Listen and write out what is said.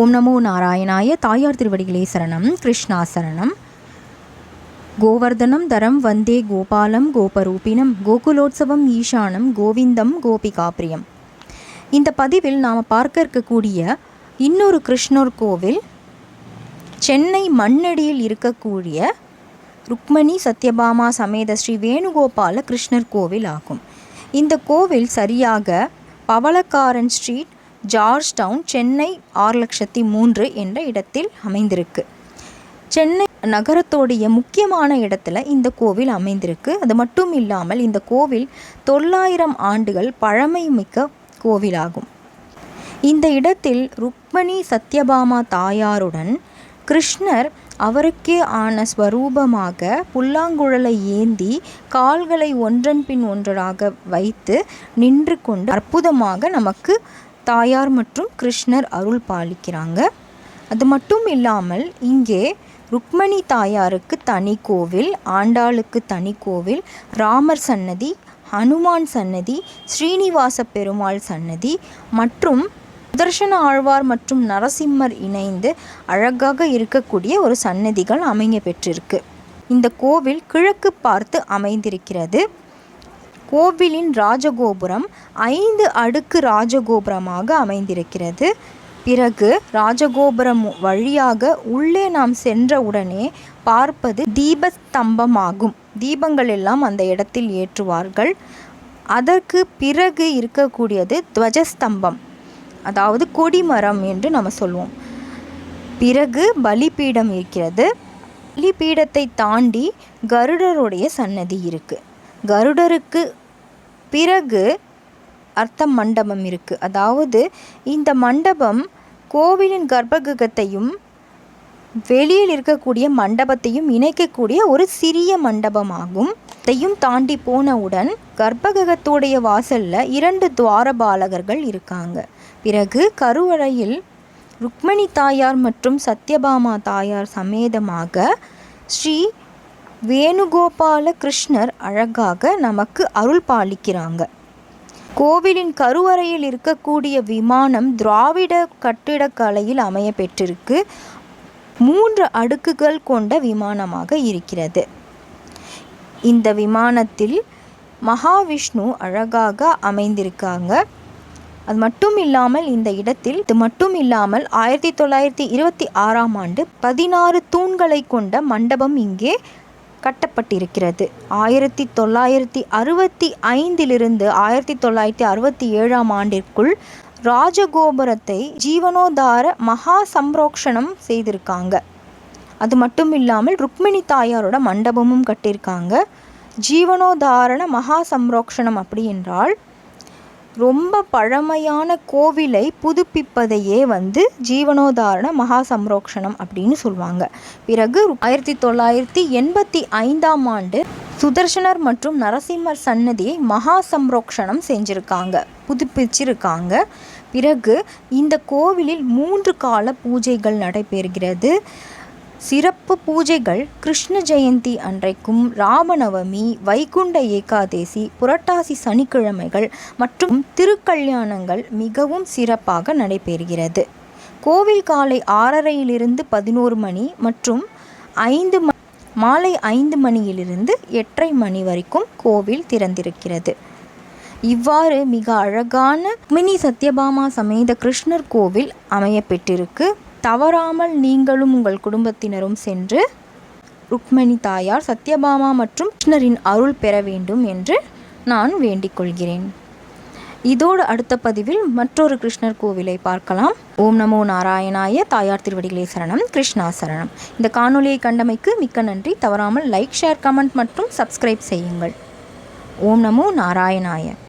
ஓம் நமோ நாராயணாய தாயார் திருவடிகளே சரணம் கிருஷ்ணா சரணம் கோவர்தனம் தரம் வந்தே கோபாலம் கோபரூபினம் கோகுலோற்சவம் ஈஷானம் கோவிந்தம் கோபிகாபிரியம் இந்த பதிவில் நாம் பார்க்க இருக்கக்கூடிய இன்னொரு கிருஷ்ணர் கோவில் சென்னை மண்ணடியில் இருக்கக்கூடிய ருக்மணி சத்யபாமா சமேத ஸ்ரீ வேணுகோபால கிருஷ்ணர் கோவில் ஆகும். இந்த கோவில் சரியாக Pavalakaran street George town Chennai ஆறு லட்சத்தி மூன்று என்ற இடத்தில் அமைந்திருக்கு. சென்னை நகரத்தோடைய முக்கியமான இடத்துல இந்த கோவில் அமைந்திருக்கு. அது மட்டும் இல்லாமல் இந்த கோவில் தொள்ளாயிரம் ஆண்டுகள் பழமைமிக்க கோவிலாகும். இந்த இடத்தில் ருக்மணி சத்யபாமா தாயாருடன் கிருஷ்ணர் அவருக்கே ஆன ஸ்வரூபமாக புல்லாங்குழலை ஏந்தி கால்களை ஒன்றன் பின் ஒன்றாக வைத்து நின்று கொண்டு அற்புதமாக நமக்கு தாயார் மற்றும் கிருஷ்ணர் அருள் பாலிக்கிறாங்க. அது மட்டும் இல்லாமல் இங்கே ருக்மணி தாயாருக்கு தனி கோவில் ஆண்டாளுக்கு தனி கோவில் ராமர் சன்னதி ஹனுமான் சன்னதி ஸ்ரீனிவாச பெருமாள் சன்னதி மற்றும் சுதர்சன ஆழ்வார் மற்றும் நரசிம்மர் இணைந்து அழகாக இருக்கக்கூடிய ஒரு சன்னதிகள் அமைய பெற்றிருக்கு. இந்த கோவில் கிழக்கு பார்த்து அமைந்திருக்கிறது. கோவிலின் ராஜகோபுரம் ஐந்து அடுக்கு ராஜகோபுரமாக அமைந்திருக்கிறது. பிறகு ராஜகோபுரம் வழியாக உள்ளே நாம் சென்றவுடனே பார்ப்பது தீபஸ்தம்பமாகும். தீபங்கள் எல்லாம் அந்த இடத்தில் ஏற்றுவார்கள். அதற்கு பிறகு இருக்கக்கூடியது துவஜஸ்தம்பம். அதாவது கொடிமரம் என்று நம்ம சொல்லுவோம் பிறகு பலிபீடம் இருக்கிறது. பலிபீடத்தை தாண்டி கருடருடைய சன்னதி இருக்குது கருடருக்கு பிறகு அர்த்த மண்டபம் இருக்குது அதாவது இந்த மண்டபம் கோவிலின் கர்ப்பகிரகத்தையும் வெளியில் இருக்கக்கூடிய மண்டபத்தையும் இணைக்கக்கூடிய ஒரு சிறிய மண்டபமாகும். அத்தையும் தாண்டி போனவுடன் கர்ப்பகிரகத்துடைய வாசல்ல இரண்டு துவாரபாலகர்கள் இருக்காங்க. பிறகு கருவறையில் ருக்மணி தாயார் மற்றும் சத்யபாமா தாயார் சமேதமாக ஸ்ரீ வேணுகோபால கிருஷ்ணர் அழகாக நமக்கு அருள் பாலிக்கிறாங்க. கோவிலின் கருவறையில் இருக்கக்கூடிய விமானம் திராவிட கட்டிடக்கலையில் அமைய பெற்றிருக்கு மூன்று அடுக்குகள் கொண்ட விமானமாக இருக்கிறது. இந்த விமானத்தில் மகாவிஷ்ணு அழகாக அமைந்திருக்காங்க. அது மட்டும் இல்லாமல் இந்த இடத்தில் இது மட்டும் இல்லாமல் ஆயிரத்தி தொள்ளாயிரத்தி இருபத்தி ஆறாம் ஆண்டு பதினாறு தூண்களை கொண்ட மண்டபம் இங்கே கட்டப்பட்டிருக்கிறது. ஆயிரத்தி தொள்ளாயிரத்தி அறுபத்தி ஐந்திலிருந்து ஆயிரத்தி தொள்ளாயிரத்தி அறுபத்தி ஏழாம் ஆண்டிற்குள் ராஜகோபுரத்தை ஜீவனோதார மகா சம்ரோக்ஷணம் செய்திருக்காங்க. அது மட்டும் இல்லாமல் ருக்மிணி தாயாரோட மண்டபமும் கட்டியிருக்காங்க. ஜீவனோதாரண மகா சம்ரோக்ஷணம் அப்படி என்றால் ரொம்ப பழமையான கோவிலை புதுப்பிப்பதையே வந்து ஜீவனோதாரண மகா சம்ரோக்ஷணம் அப்படின்னு சொல்லுவாங்க. பிறகு ஆயிரத்தி தொள்ளாயிரத்தி எண்பத்தி ஐந்தாம் ஆண்டு சுதர்சனர் மற்றும் நரசிம்மர் சன்னதியை மகா சம்ரோக்ஷணம் செஞ்சுருக்காங்க புதுப்பிச்சிருக்காங்க. பிறகு இந்த கோவிலில் மூன்று கால பூஜைகள் நடைபெறுகிறது. சிறப்பு பூஜைகள் கிருஷ்ண ஜெயந்தி அன்றைக்கும் ராமநவமி வைகுண்ட ஏகாதேசி புரட்டாசி சனிக்கிழமைகள் மற்றும் திருக்கல்யாணங்கள் மிகவும் சிறப்பாக நடைபெறுகிறது. கோவில் காலை ஆறரையிலிருந்து பதினோரு மணி மற்றும் ஐந்து ம மாலை ஐந்து மணியிலிருந்து எட்டரை மணி வரைக்கும் கோவில் திறந்திருக்கிறது. இவ்வாறு மிக அழகான மினி சத்யபாமா சமேத கிருஷ்ணர் கோவில் அமையப்பெற்றிருக்கு. தவறாமல் நீங்களும் உங்கள் குடும்பத்தினரும் சென்று ருக்மணி தாயார் சத்யபாமா மற்றும் கிருஷ்ணரின் அருள் பெற வேண்டும் என்று நான் வேண்டிக் கொள்கிறேன். இதோடு அடுத்த பதிவில் மற்றொரு கிருஷ்ணர் கோவிலை பார்க்கலாம். ஓம் நமோ நாராயணாய தாயார் திருவடிகளே சரணம் கிருஷ்ணா சரணம். இந்த காணொலியை கண்டமைக்கு மிக்க நன்றி. தவறாமல் லைக் ஷேர் கமெண்ட் மற்றும் சப்ஸ்கிரைப் செய்யுங்கள். ஓம் நமோ நாராயணாய.